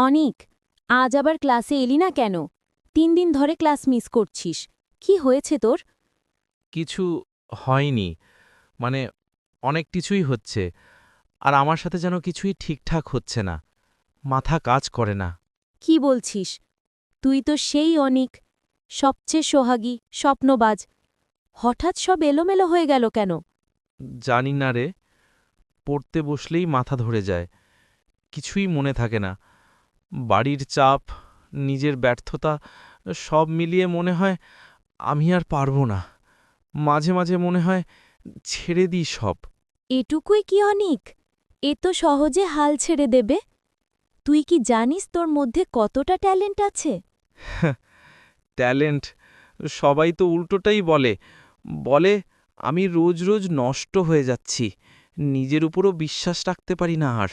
অনিক আজ আবার ক্লাসে এলি না কেন? তিন দিন ধরে ক্লাস মিস করছিস। কি হয়েছে তোর? কিছু হয়নি। মানে অনেক কিছুই হচ্ছে। আর আমার সাথে যেন কিছুই ঠিকঠাক হচ্ছে না। মাথা কাজ করে না। কি বলছিস? তুই তো সেই অনিক। সবচেয়ে সোহাগী স্বপ্নবাজ। হঠাৎ সব এলোমেলো হয়ে গেল কেন? জানি না রে। পড়তে বসলেই মাথা ধরে যায়। কিছুই মনে থাকে না। বাড়ির চাপ নিজের ব্যর্থতা সব মিলিয়ে মনে হয় আমি আর পারব না। মাঝে মাঝে মনে হয় ছেড়ে দিই সব। এটুকুই কি অনিক? এ তো সহজে হাল ছেড়ে দেবে। তুই কি জানিস তোর মধ্যে কতটা ট্যালেন্ট আছে? ট্যালেন্ট? সবাই তো উল্টোটাই বলে। বলে আমি রোজ রোজ নষ্ট হয়ে যাচ্ছি। নিজের উপরও বিশ্বাস রাখতে পারি না আর।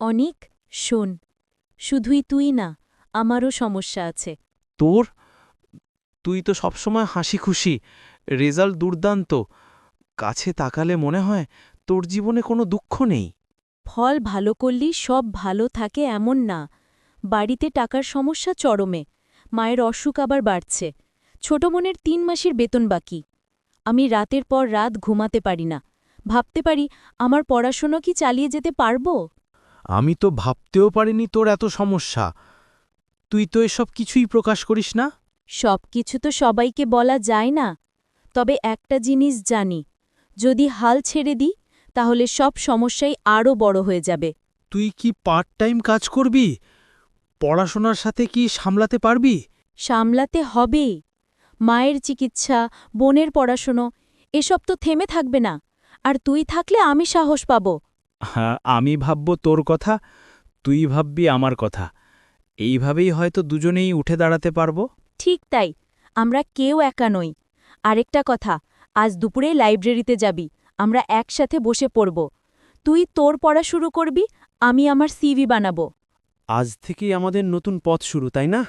অনিক শোন। শুধুই তুই না আমারও সমস্যা আছে। তোর? তুই তো সবসময় হাসি খুশি রেজাল্ট দুর্দান্ত। কাছে তাকালে মনে হয় তোর জীবনে কোনো দুঃখ নেই। ফল ভালো করলেই সব ভালো থাকে এমন না। বাড়িতে টাকার সমস্যা চরমে মায়ের অসুখ আবার বাড়ছে। ছোট বোনের তিন মাসের বেতন বাকি। আমি রাতের পর রাত ঘুমাতে পারি না। ভাবতে পারি আমার পড়াশোনা কি চালিয়ে যেতে পারব? আমি তো ভাবতেও পারিনি তোর এত সমস্যা। তুই তো এসব কিছুই প্রকাশ করিস না? সব কিছু তো সবাইকে বলা যায় না। তবে একটা জিনিস জানি যদি হাল ছেড়ে দিই তাহলে সব সমস্যাই আরও বড় হয়ে যাবে। তুই কি পার্ট টাইম কাজ করবি? পড়াশোনার সাথে কি সামলাতে পারবি? সামলাতে হবেই মায়ের চিকিৎসা বোনের পড়াশোনো এসব তো থেমে থাকবে না। আর তুই থাকলে আমি সাহস পাব। আমি ভাবব তোর কথা তুই ভাববি আমার কথা। এইভাবেই হয়তো দুজনেই উঠে দাঁড়াতে পারব। ঠিক তাই আমরা কেউ একা নই। আরেকটা কথা আজ দুপুরে লাইব্রেরিতে যাবি আমরা একসাথে বসে পড়ব। তুই তোর পড়া শুরু করবি আমি আমার সিভি বানাবো। আজ থেকেই আমাদের নতুন পথ শুরু তাই না?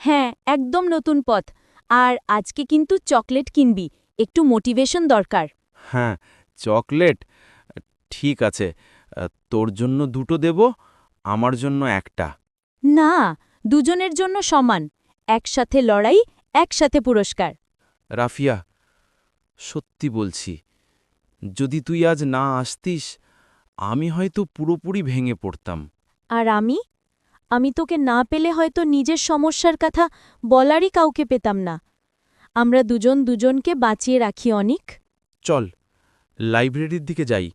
হ্যাঁ একদম নতুন পথ। আর আজকে কিন্তু চকলেট কিনবি একটু মোটিভেশন দরকার। হ্যাঁ চকলেট ঠিক আছে। তোর জন্য দুটো দেব আমার জন্য একটা। না দুজনের জন্য সমান। একসাথে লড়াই একসাথে পুরস্কার। রাফিয়া সত্যি বলছি যদি তুই আজ না আসতিস আমি হয়তো পুরোপুরি ভেঙে পড়তাম। আর আমি? আমি তোকে না পেলে হয়তো নিজের সমস্যার কথা বলারই কাউকে পেতাম না। আমরা দুজন দুজনকে বাঁচিয়ে রাখি অনিক। চল লাইব্রেরির দিকে যাই।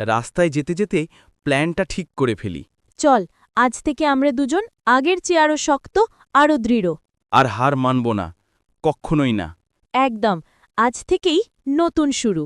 রাস্তায় যেতে যেতে প্ল্যানটা ঠিক করে ফেলি। চল আজ থেকে আমরা দুজন আগের চেয়ে আরও শক্ত আরও দৃঢ়। আর হার মানব না কখনোই না। একদম আজ থেকেই নতুন শুরু।